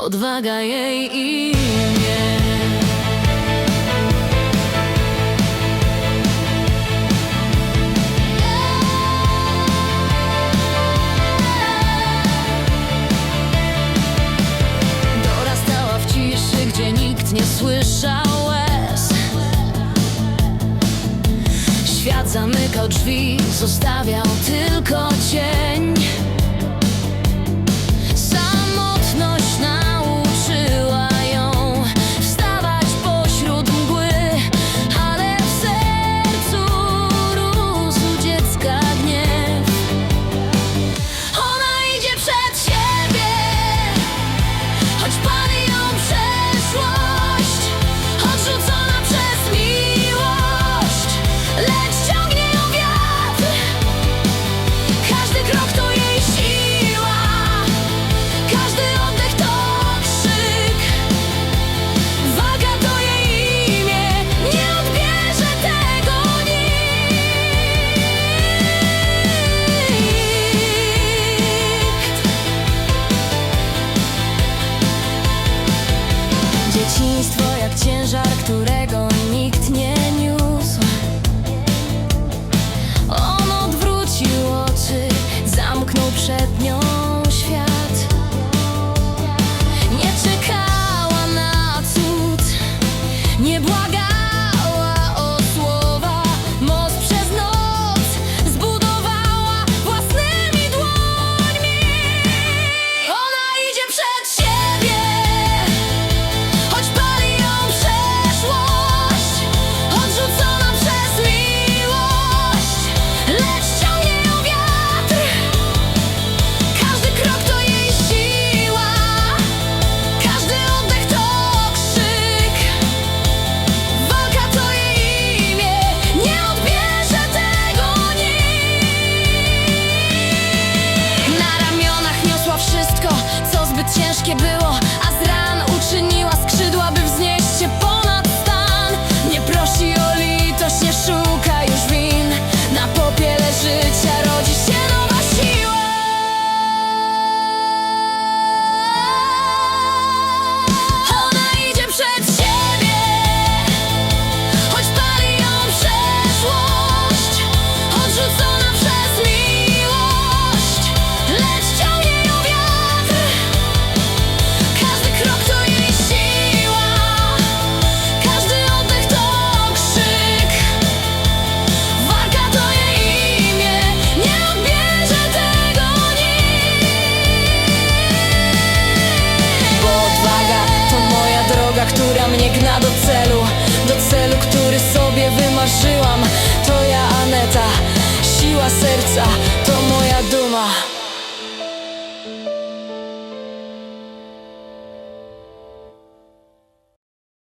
odwaga jej imię. W ciszy, gdzie nikt nie słyszał łez. Świat zamykał drzwi, zostawiał tylko cień. Maleństwo jak ciężar, którego nikt nie niósł. On odwrócił oczy, zamknął przed nią świat. Nie czekała na cud, nie błagała mnie do celu Do celu, który sobie wymarzyłam. To ja Aneta, siła serca.